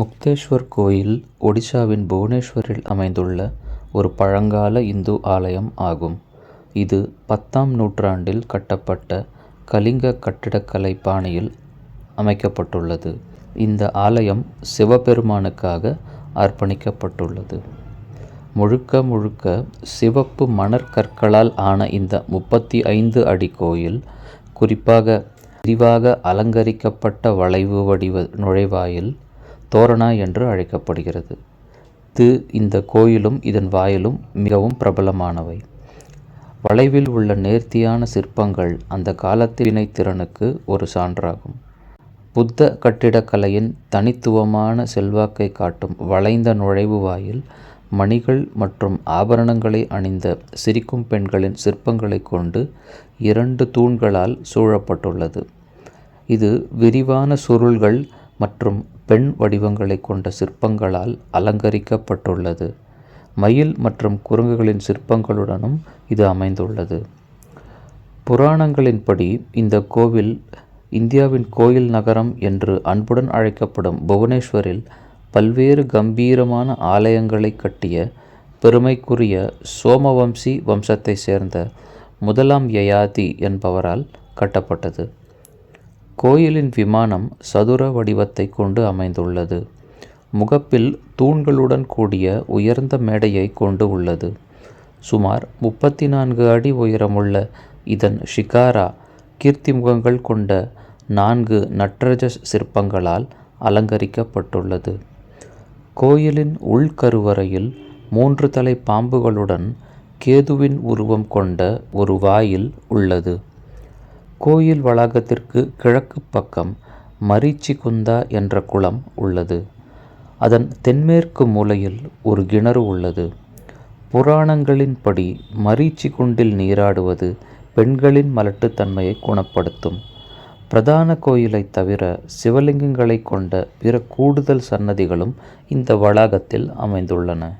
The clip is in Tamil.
முக்தேஸ்வர் கோயில் ஒடிசாவின் புவனேஸ்வரில் அமைந்துள்ள ஒரு பழங்கால இந்து ஆலயம் ஆகும். இது பத்தாம் நூற்றாண்டில் கட்டப்பட்ட கலிங்க கட்டிடக்கலை பாணியில் அமைக்கப்பட்டுள்ளது. இந்த ஆலயம் சிவபெருமானுக்காக அர்ப்பணிக்கப்பட்டுள்ளது. முழுக்க முழுக்க சிவப்பு மணற்கற்களால் ஆன இந்த முப்பத்தி ஐந்து அடி கோயில் குறிப்பாக விரிவாக அலங்கரிக்கப்பட்ட வளைவு வடிவ நுழைவாயில் தோரணா என்று அழைக்கப்படுகிறது. து இந்த கோயிலும் இதன் வாயிலும் மிகவும் பிரபலமானவை. வளைவில் உள்ள நேர்த்தியான சிற்பங்கள் அந்த காலத்து வினைத்திறனுக்கு ஒரு சான்றாகும். புத்த கட்டிடக்கலையின் தனித்துவமான செல்வாக்கை காட்டும் வளைந்த நுழைவு வாயில் மணிகள் மற்றும் ஆபரணங்களை அணிந்த சிரிக்கும் பெண்களின் சிற்பங்களைக் கொண்டு இரண்டு தூண்களால் சூழப்பட்டுள்ளது. இது விரிவான சுருள்கள் மற்றும் பெண் வடிவங்களைக் கொண்ட சிற்பங்களால் அலங்கரிக்கப்பட்டுள்ளது. மயில் மற்றும் குரங்குகளின் சிற்பங்களுடனும் இது அமைந்துள்ளது. புராணங்களின்படி இந்த கோவில் இந்தியாவின் கோயில் நகரம் என்று அன்புடன் அழைக்கப்படும் புவனேஸ்வரில் பல்வேறு கம்பீரமான ஆலயங்களை கட்டிய பெருமைக்குரிய சோமவம்சி வம்சத்தைச் சேர்ந்த முதலாம் யயாதி என்பவரால் கட்டப்பட்டது. கோயிலின் விமானம் சதுர வடிவத்தைக் கொண்டு அமைந்துள்ளது. முகப்பில் தூண்களுடன் கூடிய உயர்ந்த மேடையைக் கொண்டு உள்ளது. சுமார் முப்பத்தி நான்கு அடி உயரமுள்ள இதன் ஷிகாரா கீர்த்திமுகங்கள் கொண்ட நான்கு நட்ரஜ சிற்பங்களால் அலங்கரிக்கப்பட்டுள்ளது. கோயிலின் உள்கருவறையில் மூன்று தலை பாம்புகளுடன் கேதுவின் உருவம் கொண்ட ஒரு வாயில் உள்ளது. கோயில் வளாகத்திற்கு கிழக்கு பக்கம் மரீச்சிகுந்தா என்ற குளம் உள்ளது. அதன் தென்மேற்கு மூலையில் ஒரு கிணறு உள்ளது. புராணங்களின்படி மரீச்சி குண்டில் நீராடுவது பெண்களின் மலட்டுத்தன்மையை குணப்படுத்தும். பிரதான கோயிலைத் தவிர சிவலிங்கங்களைக் கொண்ட பிற கூடுதல் சன்னதிகளும் இந்த வளாகத்தில் அமைந்துள்ளன.